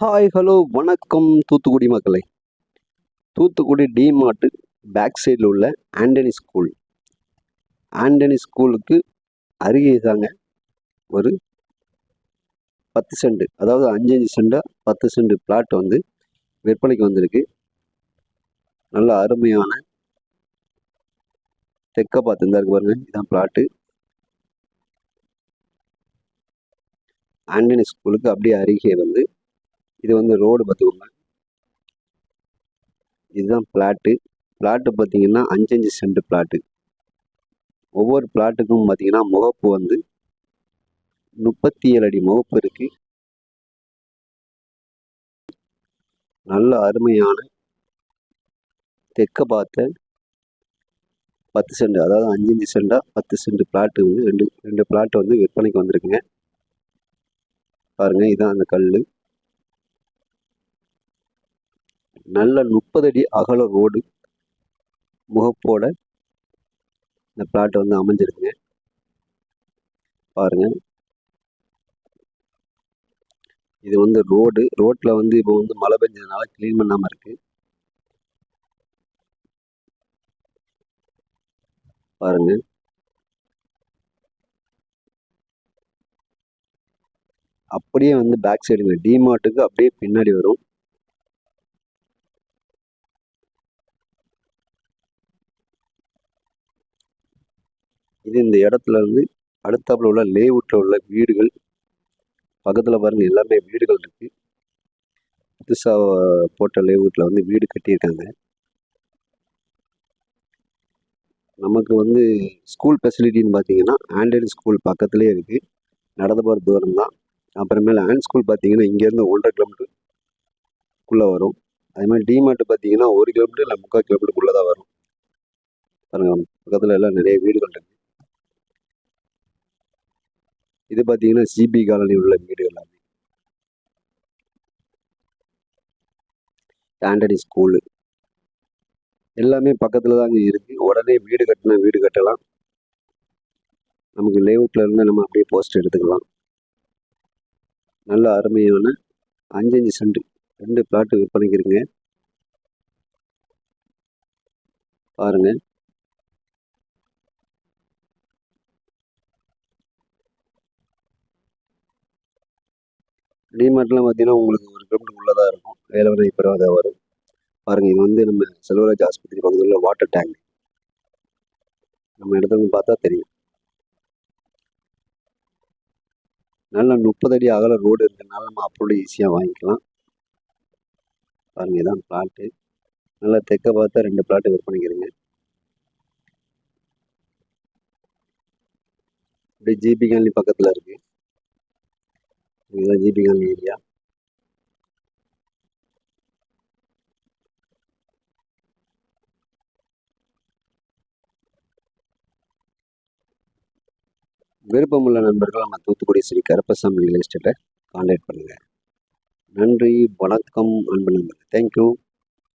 Hi hello வணக்கம் தூத்துக்குடி மக்களை. Thoothukudi DMart back சைடில் உள்ள ஆண்டனி ஸ்கூல். ஆண்டனி ஸ்கூலுக்கு அருகே தாங்க ஒரு பத்து சென்ட் அதாவது அஞ்சு அஞ்சு சென்டாக பத்து சென்ட் பிளாட் வந்து விற்பனைக்கு வந்திருக்கு. நல்ல அருமையான தெக்க பார்த்து இருந்தா இருக்கு பாருங்க இதான் பிளாட்டு ஆண்டனி ஸ்கூலுக்கு அப்படியே அருகே வந்து இது வந்து ரோடு பார்த்துக்கோங்க இதுதான் பிளாட்டு. பிளாட்டு பார்த்தீங்கன்னா அஞ்சஞ்சு சென்ட் பிளாட்டு. ஒவ்வொரு பிளாட்டுக்கும் பார்த்தீங்கன்னா முகப்பு வந்து முப்பத்தி ஏழு அடி முகப்பு இருக்கு. நல்ல அருமையான தெற்க பார்த்த பத்து சென்ட் அதாவது அஞ்சஞ்சு சென்டாக பத்து சென்ட் பிளாட்டு வந்து ரெண்டு ரெண்டு பிளாட்டு வந்து விற்பனைக்கு வந்திருக்குங்க. பாருங்கள் இதுதான் அந்த கல் நல்ல முப்பது அடி அகல ரோடு முகப்போட இந்த பிளாட் வந்து அமைஞ்சிருக்குங்க. பாருங்க. இது வந்து ரோடு ரோட்ல வந்து இப்போ வந்து மழை பெஞ்சதுனால க்ளீன் பண்ணாம இருக்கு. பாருங்க. அப்படியே வந்து பேக் சைடுங்க. டிமார்ட்டுக்கு அப்படியே பின்னாடி வரும். இது இந்த இடத்துல இருந்து அடுத்தாப்புல உள்ள லேவுட்டில் உள்ள வீடுகள். பக்கத்தில் பாருங்க எல்லாமே வீடுகள் இருக்குது புதுசாக போட்ட லேவுட்டில் வந்து வீடு கட்டியிருக்காங்க. நமக்கு வந்து ஸ்கூல் ஃபெசிலிட்டின்னு பார்த்தீங்கன்னா ஆண்ட்ராய்டு ஸ்கூல் பக்கத்துலேயே இருக்குது நடந்து போகிற தூரம் தான். அப்புறமேல ஆண்ட் ஸ்கூல் பார்த்தீங்கன்னா இங்கேருந்து ஒன்றரை கிலோமீட்டருக்குள்ளே வரும். அதே மாதிரி டிமார்ட் பார்த்தீங்கன்னா ஒரு கிலோமீட்டர் இல்லை முக்கால் கிலோமீட்டருக்குள்ளே தான் வரும். பாருங்கள் பக்கத்தில் எல்லாம் நிறைய வீடுகள் இருக்குது இது பார்த்தீங்கன்னா சிபி காலனி உள்ள வீடு எல்லாமே ஆண்டனி ஸ்கூலு எல்லாமே பக்கத்தில் தாங்க இருக்குது உடனே வீடு கட்டினா வீடு கட்டலாம். நமக்கு லேஅவுட்டில் இருந்தால் நம்ம அப்படியே போஸ்ட் எடுத்துக்கலாம். நல்ல அருமையான அஞ்சஞ்சு சென்ட் ரெண்டு பிளாட்டு விற்பனைக்கு பாருங்கள் டிமார்ட்லாம் பார்த்தீங்கன்னா உங்களுக்கு ஒரு கிலோமீட்டர் உள்ளதாக இருக்கும். வேலை இப்போ தான் வரும். பாருங்கள் இது வந்து நம்ம செல்வராஜ் ஆஸ்பத்திரி பக்கத்தில் வாட்டர் டேங்க் நம்ம இடத்துல பார்த்தா தெரியும். நல்ல முப்பது அடி அகல ரோடு இருக்கிறதுனால நம்ம அப்படி ஈஸியாக வாங்கிக்கலாம். பாருங்க இதான் பிளாட்டு நல்லா தெற்க பார்த்தா ரெண்டு பிளாட்டு விற்பனைக்கிறீங்க அப்படியே ஜிபி காலனி பக்கத்தில் இருக்குது இதுதான் தீபிகா மீடியா விருப்பமுள்ள நண்பர்கள் நம்ம தூத்துக்குடி ஸ்ரீ கருப்பசாமி ரியல் எஸ்டேட்டை கான்டாக்ட் பண்ணுங்கள் நன்றி வணக்கம் அன்பு நண்பர்கள். தேங்க்யூ